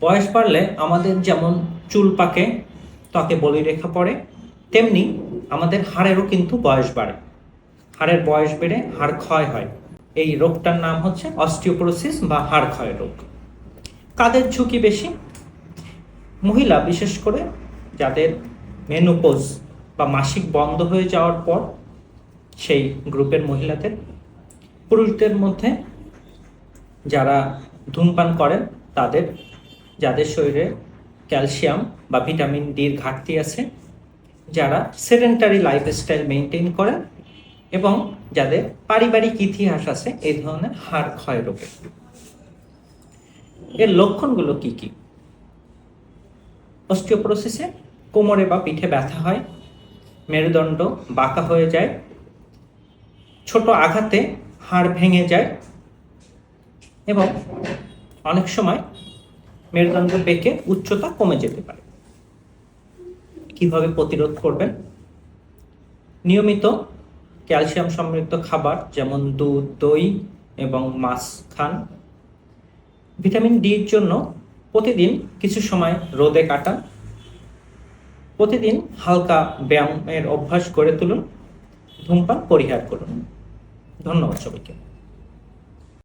বয়স বাড়লে আমাদের যেমন চুল পাকে, ত্বকে বলিরেখা পড়ে, তেমনি আমাদের হাড়েরও কিন্তু বয়স বাড়ে। হাড়ের বয়স বেড়ে হাড় ক্ষয় হয়। এই রোগটার নাম হচ্ছে অস্টিওপোরোসিস বা হাড় ক্ষয় রোগ। কাদের ঝুঁকি বেশি? মহিলা, বিশেষ করে যাদের মেনোপোজ বা মাসিক বন্ধ হয়ে যাওয়ার পর সেই গ্রুপের মহিলাদের। পুরুষদের মধ্যে যারা ধূমপান করেন, তাদের যাদের শরীরে ক্যালসিয়াম বা ভিটামিন ডির ঘাটতি আছে, যারা সেডেন্টারি লাইফস্টাইল মেনটেন করে এবং যাদের পারিবারিক ইতিহাস আছে এই ধরনের হাড় ক্ষয় রোগে। এর লক্ষণগুলো কি কি? অস্টিওপোরোসিসে কোমরে বা পিঠে ব্যথা হয়, মেরুদণ্ড বাঁকা হয়ে যায়, ছোট আঘাতে হাড় ভেঙে যায় এবং অনেক সময় মেরুদণ্ড বেঁকে উচ্চতা কমে যেতে পারে। কীভাবে প্রতিরোধ করবেন? নিয়মিত ক্যালসিয়াম সমৃদ্ধ খাবার যেমন দুধ, দই এবং মাছ খান। ভিটামিন ডির জন্য প্রতিদিন কিছু সময় রোদে কাটান। প্রতিদিন হালকা ব্যায়ামের অভ্যাস গড়ে তুলুন। ধূমপান পরিহার করুন। ধন্যবাদ সবাইকে।